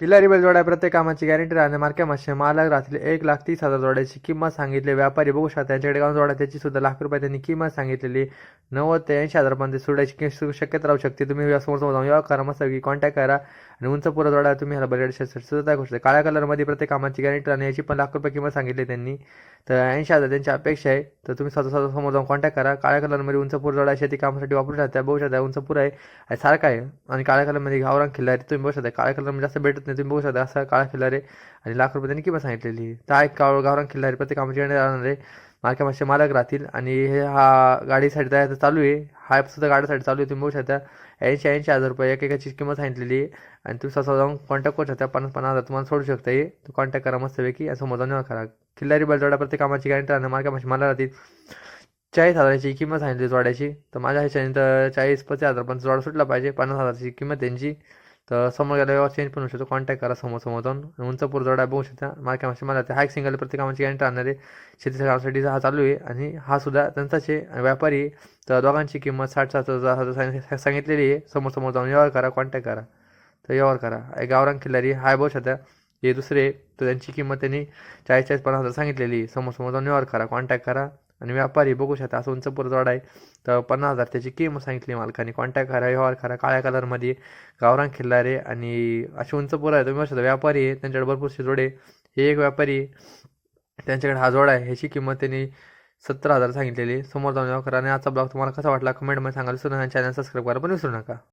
किल्लारी बैल जोड्या प्रत्येक कामाची गॅरंटी राहणे मार्केटमध्ये मालक राहतील एक लाख तीस हजार जोड्याची किंमत सांगितली. व्यापारी बघू शकता त्यांच्याकडे गाव जोडा त्याची सुद्धा लाख रुपये त्यांनी किंमत सांगितलेली. नव्वद ते ऐंशी हजारपर्यंत सोडायची शक्यता राहू शकते. तुम्ही या समोर समोर जाऊन करा मस्त कॉन्टॅक्ट करा. आणि उंच पुरा तुम्ही ह्याला बरेड सुद्धा दाखवू शकता काळ्या कलरमध्ये प्रत्येक कामाची गॅरंटी आणि याची पण लाख रुपये किंमत सांगितली त्यांनी. तर ऐंशी हजार त्यांची अपेक्षा आहे. तर तुम्ही स्वतः स्वतः समोर जाऊन कॉन्टॅक्ट करा. काळ्या कलरमध्ये उंच पुरा जोडा शेती कामासाठी वापरू शकता बघू शकता. उंच आहे. आणि सारखा आहे. आणि काळ्या कलरमध्ये गावरान आहे तुम्ही बघू शकता. काळ्या कलरमध्ये जास्त भेटत नाही तुम्ही बघू शकता. असा काळा खिल्लारी आणि लाख रुपये त्यांनी किंमत सांगितलेली तर हा एक गाव खिल्ला आहे. प्रत्येक कामाची गॅरंटी राहणार आहे. मार्केटमध्ये मालक राहतील. आणि हे हा गाडीसाठी तयार चालू आहे. हा सुद्धा गाडीसाठी चालू आहे. तुम्ही बघू शकता. ऐंशी ऐंशी हजार रुपये एक एकाची किंमत सांगितलेली आहे. आणि तुम्ही स्वतः जाऊन कॉन्टॅक्ट करू शकता. पन्नास पन्नास हजार तुम्हाला सोडू शकता हे. तू कॉन्टॅक्ट करा मस्तपैकी. असं समोर जाऊन करा. किल्लारी बैलजोडा प्रत्येक कामाची गॅरंटी राहणार. मार्केटमध्ये मला राहतील. चाळीस हजाराची किंमत सांगितली जोड्याची. तर माझ्या ह्याच्याने तर चाळीस पस्तीस हजारपर्यंत जोडा सुटला पाहिजे. पन्नास हजाराची किंमत त्यांची. तर समोर गेल्या व्यवस्था चेंज पण होऊ शकतो. कॉन्टॅक्ट करा समोर समोर जाऊन उंचपूर जोडा बघू शकता. मार्केटमध्ये मला हा एक सिंगल प्रत्येक कामाची गॅरंटी राहणार आहे. शेतीच्या कामासाठी हा चालू आहे आणि हा सुद्धा त्यांचाच आहे. व्यापारी तर दोघांची किंमत साठ सात हजार सांगितलेली आहे. समोर समोर जाऊन व्यवहार करा कॉन्टॅक्ट करा. तर व्यवहार करा. एक गावरान खिल्लारी हाय बघू शकता. हे दुसरे तर त्यांची किंमत त्यांनी चाळीस चाळीस पन्नास हजार सांगितलेली आहे. समोर समोर जाऊन व्यवहार करा कॉन्टॅक्ट करा. आणि व्यापारी बघू शकता असं उंच जोड आहे. तर पन्नास हजार त्याची किंमत सांगितली मालकाने. कॉन्टॅक्ट करा व्यवहार करा काळ्या कलरमध्ये गावरान खिल्लारे आणि असे उंच पुरं आहे. तुम्ही बघू शकता व्यापारी आहे त्यांच्याकडे भरपूरसे जोडे हे एक व्यापारी त्यांच्याकडे हा जोड आहे. ह्याची किंमत त्यांनी सत्तर हजार सांगितलेली समोर जाऊन व्यवहार करा. आणि आजचा ब्लॉग तुम्हाला कसा वाटला? कमेंटमध्ये सांगायला विसरू नका चॅनल सबस्क्राईब करा पण विसरू नका.